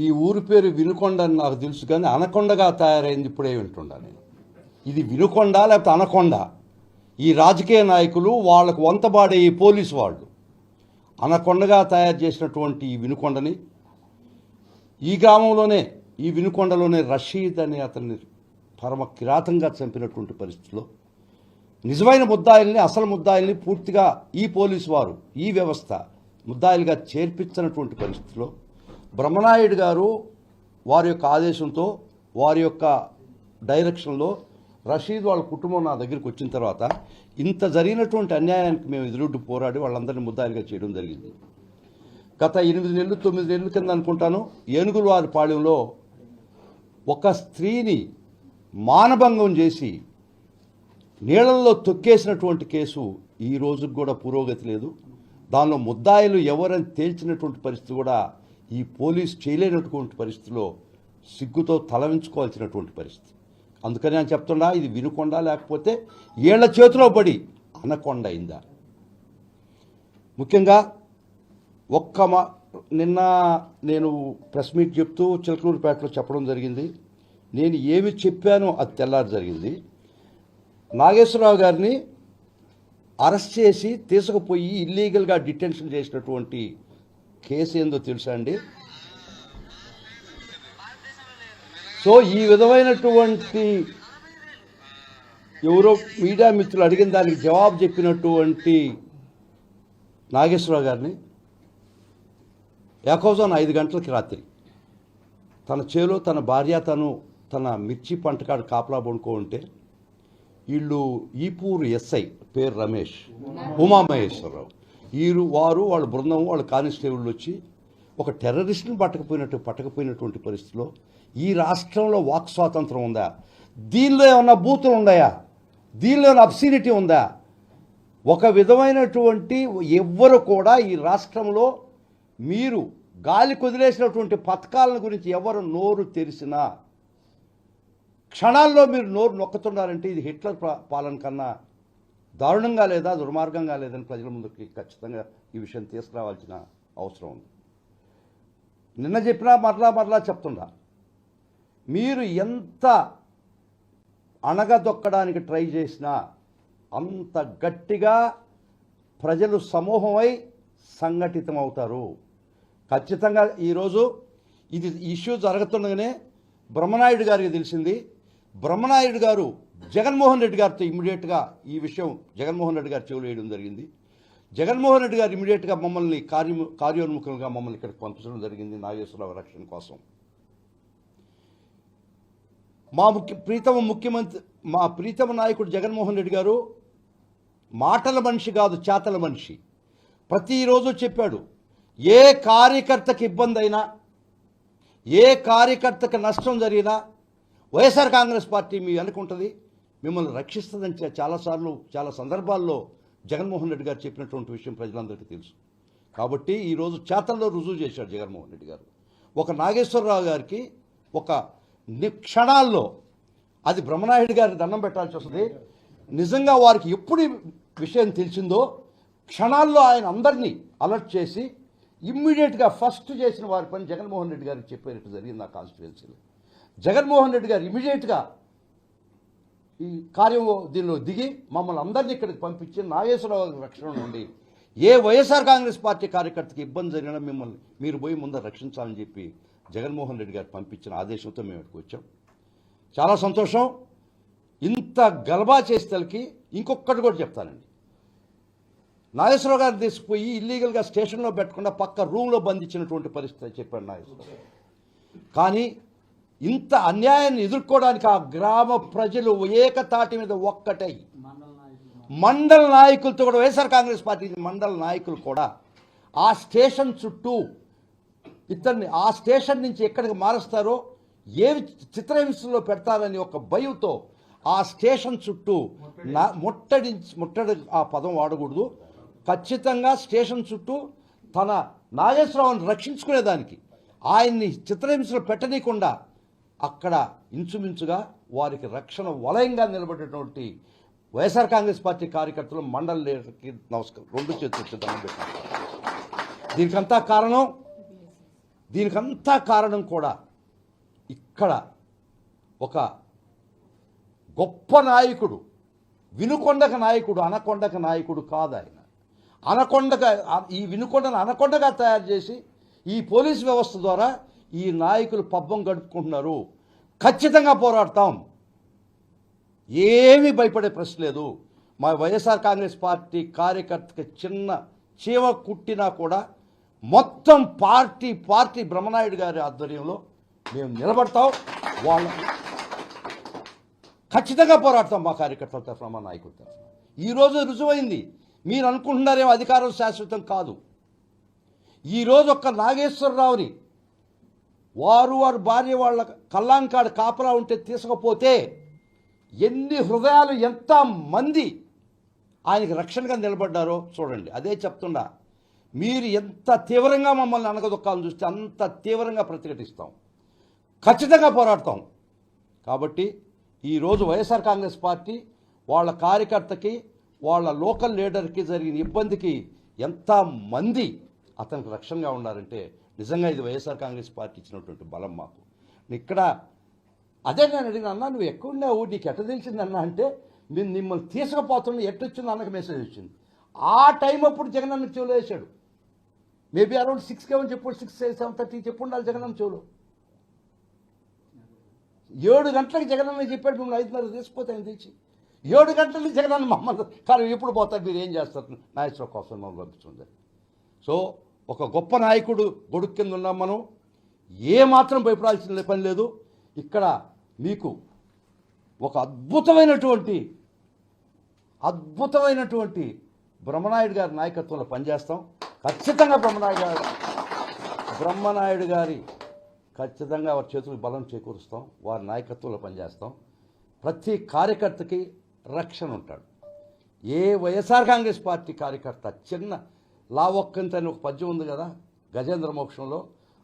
ఈ ఊరి పేరు వినుకొండ అని నాకు తెలుసు కానీ అనకొండగా తయారైంది ఇప్పుడే వింటుండా నేను. ఇది వినుకొండ లేకపోతే అనకొండ? ఈ రాజకీయ నాయకులు వాళ్ళకు వంతబాడే ఈ పోలీసు వాళ్ళు. అనకొండగా తయారు చేసినటువంటి ఈ వినుకొండని ఈ గ్రామంలోనే ఈ వినుకొండలోనే రషీద్ అనే అతన్ని పరమ కిరాతంగా చంపినటువంటి పరిస్థితిలో నిజమైన ముద్దాయిల్ని అసలు ముద్దాయిల్ని పూర్తిగా ఈ పోలీసు వారు ఈ వ్యవస్థ ముద్దాయిలుగా చేర్పించినటువంటి పరిస్థితిలో బ్రహ్మనాయుడు గారు వారి యొక్క ఆదేశంతో వారి యొక్క డైరెక్షన్లో రషీద్ వాళ్ళ కుటుంబం నా దగ్గరికి వచ్చిన తర్వాత ఇంత జరిగినటువంటి అన్యాయానికి మేము ఎదురుడ్డు పోరాడి వాళ్ళందరినీ ముద్దాయిలుగా చేయడం జరిగింది. గత ఎనిమిది నెలలు తొమ్మిది నెలల కింద అనుకుంటాను ఏనుగుల వారి పాళ్యంలో ఒక స్త్రీని మానభంగం చేసి నీళ్ళల్లో తొక్కేసినటువంటి కేసు ఈ రోజుకు కూడా పురోగతి లేదు. దానిలో ముద్దాయిలు ఎవరని తేల్చినటువంటి పరిస్థితి కూడా ఈ పోలీస్ చేయలేనటువంటి పరిస్థితిలో సిగ్గుతో తలవించుకోవాల్సినటువంటి పరిస్థితి. అందుకని నేను చెప్తున్నా ఇది వినుకొండ లేకపోతే ఏళ్ళ చేతిలో పడి అనకొండ అయిందా? ముఖ్యంగా ఒక్క మా నిన్న నేను ప్రెస్ మీట్ చెప్తూ చిలకలూరుపేటలో చెప్పడం జరిగింది. నేను ఏమి చెప్పానో అది తెల్లారు జరిగింది. నాగేశ్వరరావు గారిని అరెస్ట్ చేసి తీసుకుపోయి ఇల్లీగల్గా డిటెన్షన్ చేసినటువంటి కేసు ఏందో తెలుసా అండి? సో ఈ విధమైనటువంటి ఎవరో మీడియా మిత్రులు అడిగిన దానికి జవాబు చెప్పినటువంటి నాగేశ్వరరావు గారిని ఏకోజాన్ ఐదు గంటలకి రాత్రి తన చేలో తన భార్య తను తన మిర్చి పంటకాడు కాపలా పండుకో ఉంటే వీళ్ళు ఈపూరు ఎస్ఐ పేరు రమేష్ ఉమామహేశ్వరరావు. వీరు వారు వాళ్ళ బృందం వాళ్ళ కానిస్టేబుల్ వచ్చి ఒక టెర్రరిస్ట్ని పట్టకపోయినట్టు పట్టకపోయినటువంటి పరిస్థితిలో ఈ రాష్ట్రంలో వాక్ స్వాతంత్రం ఉందా? దీనిలో ఏమన్నా బూతులు ఉన్నాయా? దీనిలో ఏమైనా అబ్సినిటీ ఉందా? ఒక విధమైనటువంటి ఎవ్వరు కూడా ఈ రాష్ట్రంలో మీరు గాలి కుదిలేసినటువంటి పథకాలను గురించి ఎవరు నోరు తెరిచినా క్షణాల్లో మీరు నోరు నొక్కుతున్నారంటే ఇది హిట్లర్ పాలన కన్నా దారుణంగా లేదా దుర్మార్గంగా లేదని ప్రజల ముందుకి ఖచ్చితంగా ఈ విషయం తీసుకురావాల్సిన అవసరం ఉంది. నిన్న చెప్పినా మరలా మరలా చెప్తుండా. మీరు ఎంత అణగదొక్కడానికి ట్రై చేసినా అంత గట్టిగా ప్రజలు సమూహమై సంఘటితమవుతారు. ఖచ్చితంగా ఈరోజు ఇది ఇష్యూ జరుగుతుండగానే బ్రహ్మనాయుడు గారికి తెలిసింది బ్రహ్మనాయుడు గారు జగన్మోహన్ రెడ్డి గారితో ఇమీడియట్గా ఈ విషయం జగన్మోహన్ రెడ్డి గారు చెవులు వేయడం జరిగింది. జగన్మోహన్ రెడ్డి గారు ఇమీడియట్గా మమ్మల్ని కార్య కార్యోన్ముఖంగా మమ్మల్ని ఇక్కడికి పంపించడం జరిగింది నాగేశ్వరరావు రక్షణ కోసం. మా ముఖ్య ప్రీతమ ముఖ్యమంత్రి మా ప్రీతమ నాయకుడు జగన్మోహన్ రెడ్డి గారు మాటల మనిషి కాదు చేతల మనిషి. ప్రతిరోజు చెప్పాడు ఏ కార్యకర్తకి ఇబ్బంది అయినా ఏ కార్యకర్తకి నష్టం జరిగినా వైఎస్ఆర్ కాంగ్రెస్ పార్టీ మీ అనుకుంటుంది మిమ్మల్ని రక్షిస్తుందని చాలాసార్లు చాలా సందర్భాల్లో జగన్మోహన్ రెడ్డి గారు చెప్పినటువంటి విషయం ప్రజలందరికీ తెలుసు. కాబట్టి ఈరోజు చేతల్లో రుజువు చేశాడు జగన్మోహన్ రెడ్డి గారు. ఒక నాగేశ్వరరావు గారికి ఒక ని- క్షణాల్లో అది బ్రహ్మనాయుడు గారికి దండం పెట్టాల్సి వస్తుంది. నిజంగా వారికి ఎప్పుడు విషయం తెలిసిందో క్షణాల్లో ఆయన అందరినీ అలర్ట్ చేసి ఇమ్మీడియట్గా ఫస్ట్ చేసిన వారి పని జగన్మోహన్ రెడ్డి గారికి చెప్పేటట్టు జరిగింది నా కాన్స్టిట్యుయెన్సీలో. జగన్మోహన్ రెడ్డి గారు ఇమీడియట్గా ఈ కార్యం దీనిలో దిగి మమ్మల్ని అందరినీ ఇక్కడికి పంపించి నాగేశ్వరరావు గారి రక్షణ నుండి ఏ వైఎస్ఆర్ కాంగ్రెస్ పార్టీ కార్యకర్తకి ఇబ్బంది జరిగినా మిమ్మల్ని మీరు పోయి ముందర రక్షించాలని చెప్పి జగన్మోహన్ రెడ్డి గారు పంపించిన ఆదేశంతో మేము ఇక్కడికి వచ్చాం. చాలా సంతోషం. ఇంత గలబా చేసేతలకి ఇంకొకటి కూడా చెప్తానండి. నాగేశ్వరరావు గారు తీసుకుపోయి ఇల్లీగల్గా స్టేషన్లో పెట్టకుండా పక్క రూమ్లో బంధించినటువంటి పరిస్థితి చెప్పాడు నాగేశ్వరరావు. కానీ ఇంత అన్యాయాన్ని ఎదుర్కోవడానికి ఆ గ్రామ ప్రజలు ఏకతాటి మీద ఒక్కటై. మండల నాయకులతో కూడా వైఎస్ఆర్ కాంగ్రెస్ పార్టీ మండల నాయకులు కూడా ఆ స్టేషన్ చుట్టూ ఇతన్ని ఆ స్టేషన్ నుంచి ఎక్కడికి మారుస్తారో ఏవి చిత్రహింసలో పెడతారని ఒక భయంతో ఆ స్టేషన్ చుట్టూ నా ముట్టడించి ముట్టడి ఆ పదం వాడకూడదు. ఖచ్చితంగా స్టేషన్ చుట్టూ తన నాగేశ్వరరావుని రక్షించుకునేదానికి ఆయన్ని చిత్రహింసలు పెట్టనీయకుండా అక్కడ ఇంచుమించుగా వారికి రక్షణ వలయంగా నిలబడేటువంటి వైఎస్ఆర్ కాంగ్రెస్ పార్టీ కార్యకర్తలు మండల లీడర్కి నమస్కారం. రెండు చేతులు దండం పెట్టారు దీనికంతా కారణం దీనికంతా కారణం కూడా ఇక్కడ ఒక గొప్ప నాయకుడు వినుకొండక నాయకుడు అనకొండక నాయకుడు కాదు ఆయన. అనకొండగా ఈ వినుకొండను అనకొండగా తయారు చేసి ఈ పోలీస్ వ్యవస్థ ద్వారా ఈ నాయకులు పబ్బం గడుపుకుంటున్నారు ఖచ్చితంగా పోరాడతాం. ఏమీ భయపడే ప్రశ్న లేదు. మా వైఎస్ఆర్ కాంగ్రెస్ పార్టీ కార్యకర్తకి చిన్న చీవ కుట్టినా కూడా మొత్తం పార్టీ పార్టీ బ్రహ్మనాయుడు గారి ఆధ్వర్యంలో మేము నిలబడతాం. వాళ్ళ ఖచ్చితంగా పోరాడతాం మా కార్యకర్తల తరఫున మా నాయకుల తరఫున. ఈరోజు రుజువైంది. మీరు అనుకుంటున్నారేమో అధికారం శాశ్వతం కాదు. ఈరోజు ఒక్క నాగేశ్వరరావుని వారు వారు భార్య వాళ్ళ కల్లాంకాడు కాపలా ఉంటే తీసుకపోతే ఎన్ని హృదయాలు ఎంత మంది ఆయనకి రక్షణగా నిలబడ్డారో చూడండి. అదే చెప్తున్నా. మీరు ఎంత తీవ్రంగా మమ్మల్ని అనగదొక్కాలని చూస్తే అంత తీవ్రంగా ప్రతిఘటిస్తాం. ఖచ్చితంగా పోరాడతాం. కాబట్టి ఈరోజు వైఎస్ఆర్ కాంగ్రెస్ పార్టీ వాళ్ళ కార్యకర్తకి వాళ్ళ లోకల్ లీడర్కి జరిగిన ఇబ్బందికి ఎంత మంది అతనికి రక్షణగా ఉన్నారంటే నిజంగా ఇది వైఎస్ఆర్ కాంగ్రెస్ పార్టీ ఇచ్చినటువంటి బలం మాకు. ఇక్కడ అదే నేను అడిగిన అన్న నువ్వు ఎక్కడున్నావు నీకు ఎట్ట తెలిసిందన్న అంటే నేను మిమ్మల్ని తీసుకుపోతున్నా ఎట్టొచ్చింది అన్నకు మెసేజ్ వచ్చింది. ఆ టైం అప్పుడు జగన్ అన్న చెవులు వేశాడు. మేబీ అరౌండ్ సిక్స్ కేవన్ చెప్పు సిక్స్ సెవెన్ థర్టీ చెప్పు ఉండాలి జగన్ అన్న చెవులు. ఏడు గంటలకు జగనన్న చెప్పాడు మిమ్మల్ని ఐదున్నర తీసుకుపోతే ఆయన తెచ్చి. ఏడు గంటలకు జగనన్న మమ్మల్ని కానీ ఎప్పుడు పోతారు మీరు ఏం చేస్తారు? నాయకుల కోసం మమ్మల్ని పంపిస్తుంది సో ఒక గొప్ప నాయకుడు గొడుగు కింద ఉన్నాం మనం. ఏ మాత్రం భయపడాల్సిన పని లేదు. ఇక్కడ మీకు ఒక అద్భుతమైనటువంటి అద్భుతమైనటువంటి బ్రహ్మనాయుడు గారి నాయకత్వంలో పనిచేస్తాం. ఖచ్చితంగా బ్రహ్మనాయుడు గారు బ్రహ్మనాయుడు గారి ఖచ్చితంగా వారి చేతులకు బలం చేకూరుస్తాం. వారి నాయకత్వంలో పనిచేస్తాం. ప్రతి కార్యకర్తకి రక్షణ ఉంటాడు. ఏ వైఎస్ఆర్ కాంగ్రెస్ పార్టీ కార్యకర్త చిన్న లావొక్కంత అని ఒక పద్యం ఉంది కదా గజేంద్ర మోక్షంలో.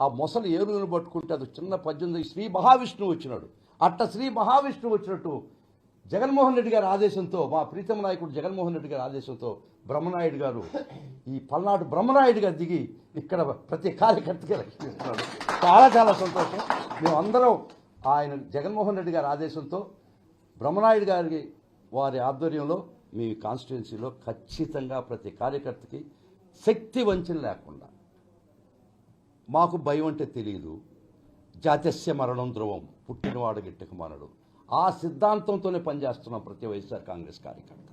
ఆ మొసలు ఏనుగును పట్టుకుంటే అది చిన్న పద్యం ఉంది. శ్రీ మహావిష్ణువు వచ్చినాడు. అట్ట శ్రీ మహావిష్ణువు వచ్చినట్టు జగన్మోహన్ రెడ్డి గారి ఆదేశంతో మా ప్రీతమ నాయకుడు జగన్మోహన్ రెడ్డి గారి ఆదేశంతో బ్రహ్మనాయుడు గారు ఈ పల్నాడు బ్రహ్మనాయుడు గారు దిగి ఇక్కడ ప్రతి కార్యకర్తకి రక్షిస్తున్నాడు చాలా చాలా సంతోషం. మేమందరం ఆయన జగన్మోహన్ రెడ్డి గారి ఆదేశంతో బ్రహ్మనాయుడు గారి వారి ఆధ్వర్యంలో మీ కాన్స్టిట్యున్సీలో ఖచ్చితంగా ప్రతి కార్యకర్తకి శక్తి వంచన లేకుండా. మాకు భయం అంటే తెలియదు జాతస్య మరణం ధ్రువం. పుట్టినవాడు గిట్టక మనడు. ఆ సిద్ధాంతంతోనే పనిచేస్తున్నాం ప్రతి వైఎస్ఆర్ కాంగ్రెస్ కార్యకర్త.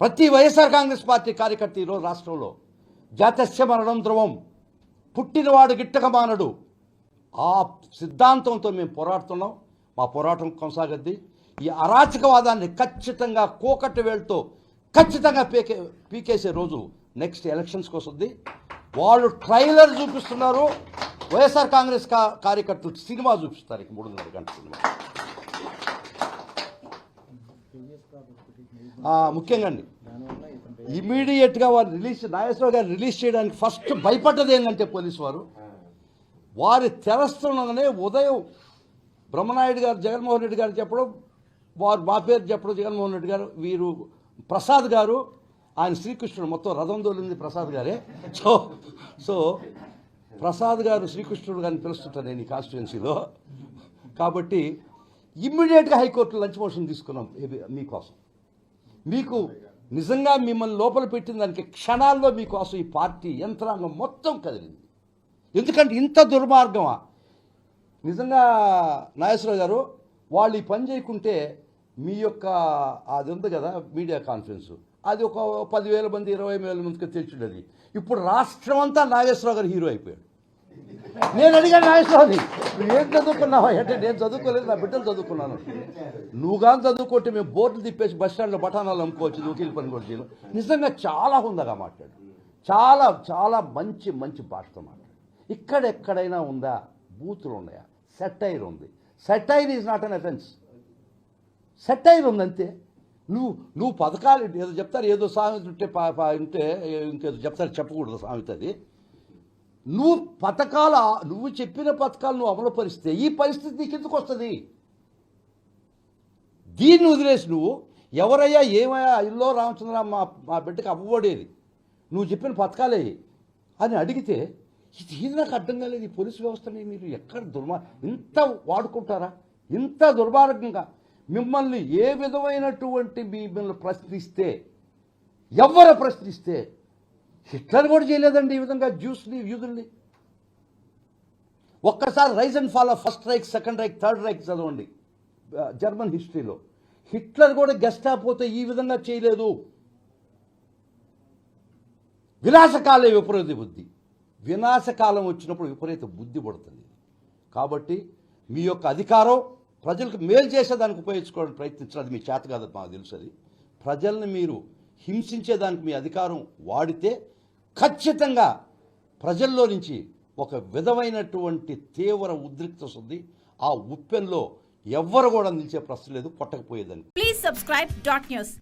ప్రతి వైఎస్ఆర్ కాంగ్రెస్ పార్టీ కార్యకర్త ఈరోజు రాష్ట్రంలో జాతస్య మరణం ధ్రువం. పుట్టినవాడు గిట్టక మానడు. ఆ సిద్ధాంతంతో మేము పోరాడుతున్నాం. మా పోరాటం కొనసాగద్ది. ఈ అరాచకవాదాన్ని ఖచ్చితంగా కోకట్టు వేళ్తో ఖచ్చితంగా పీకే పీకేసే రోజు నెక్స్ట్ ఎలక్షన్స్కి వస్తుంది వాళ్ళు ట్రైలర్ చూపిస్తున్నారు. వైఎస్ఆర్ కాంగ్రెస్ కా కార్యకర్తలు సినిమా చూపిస్తారు ఇక మూడున్నర గంటల సినిమా. ముఖ్యంగా అండి ఇమీడియట్గా వారు రిలీజ్ నాగేశ్వరరావు గారు రిలీజ్ చేయడానికి ఫస్ట్ భయపడ్డది ఏంటంటే పోలీసు వారు. వారి తెరస్తుండగానే ఉదయం బ్రహ్మనాయుడు గారు జగన్మోహన్ రెడ్డి గారు చెప్పడం వారు మా పేరు చెప్పడం జగన్మోహన్ రెడ్డి గారు వీరు ప్రసాద్ గారు ఆయన శ్రీకృష్ణుడు మొత్తం రథం దోలింది ప్రసాద్ గారే. సో సో ప్రసాద్ గారు శ్రీకృష్ణుడు గారిని పిలుస్తుంటాను నేను ఈ కాన్స్టిట్యున్సీలో కాబట్టి ఇమ్మీడియట్గా హైకోర్టు లంచ్ మోషన్ తీసుకున్నాం మీకోసం మీకు నిజంగా మిమ్మల్ని లోపల పెట్టిన దానికి క్షణాల్లో మీకోసం ఈ పార్టీ యంత్రాంగం మొత్తం కదిలింది. ఎందుకంటే ఇంత దుర్మార్గమా? నిజంగా నాగేశ్వరరావు గారు వాళ్ళు ఈ పని చేయకుంటే మీ యొక్క అది ఉంది కదా మీడియా కాన్ఫరెన్స్ అది ఒక పదివేల మంది ఇరవై వేల మందికి తెచ్చుండేది. ఇప్పుడు రాష్ట్రం అంతా నాగేశ్వరరావు గారు హీరో అయిపోయాడు. నేను అడిగాను నాగేశ్వరరావుని నువ్వు ఏం చదువుకున్నావు? అంటే నేను చదువుకోలేదు నా బిడ్డలు చదువుకున్నాను. నువ్వు కానీ చదువుకుంటే మేము బోర్డు తిప్పేసి బస్ స్టాండ్లో బఠానాలు అమ్ముకోవచ్చు వకీల్ పని కూడా చేయను. నిజంగా చాలా హుందగా మాట్లాడు. చాలా చాలా మంచి మంచి భాషతో మాట్లాడు. ఇక్కడెక్కడైనా ఉందా? బూతులు ఉన్నాయా? సెటైర్ ఉంది. Satire is not an offence satire ఉంది నువ్వు నువ్వు పథకాలు ఏదో చెప్తారు ఏదో సామెత ఉంటే పా- ఉంటే ఇంకేదో చెప్తారు చెప్పకూడదు సామెత అది. నువ్వు పథకాల నువ్వు చెప్పిన పథకాలు నువ్వు అమలు పరిస్తే ఈ పరిస్థితి నీకు ఎందుకు వస్తుంది? దీన్ని వదిలేసి నువ్వు ఎవరయ్యా ఏమయ్యా ఇల్లో రామచంద్ర మా మా బిడ్డకి అవ్వబడేది. నువ్వు చెప్పిన పథకాలే అని అడిగితే ఇది ఇది నాకు అర్థం కాలేదు ఈ పోలీసు వ్యవస్థని మీరు ఎక్కడ దుర్మా ఇంత వాడుకుంటారా? ఇంత దుర్మార్గంగా. మిమ్మల్ని ఏ విధమైనటువంటి మిమ్మల్ని ప్రశ్నిస్తే ఎవరు ప్రశ్నిస్తే హిట్లర్ కూడా చేయలేదండి ఈ విధంగా జ్యూస్ని యూదుల్ని ఒక్కసారి rise and fall of first Reich second Reich third Reich చదవండి. జర్మన్ హిస్టరీలో. హిట్లర్ కూడా గెస్ట్ పోతే ఈ విధంగా చేయలేదు. వినాశకాలే విపరీత బుద్ధి. వినాశకాలం వచ్చినప్పుడు విపరీత బుద్ధి పడుతుంది. కాబట్టి మీ యొక్క అధికారం ప్రజలకు మేలు చేసేదానికి ఉపయోగించుకోవడానికి ప్రయత్నించడం అది మీ చేత కాదు మాకు తెలుసు అది. ప్రజల్ని మీరు హింసించేదానికి మీ అధికారం వాడితే ఖచ్చితంగా ప్రజల్లో నుంచి ఒక విధమైనటువంటి తీవ్ర ఉద్రిక్త వస్తుంది. ఆ ఉప్పెన్లో ఎవ్వరు కూడా నిలిచే ప్రశ్న లేదు కొట్టకపోయేదని ప్లీజ్ సబ్స్క్రైబ్ డాట్ న్యూస్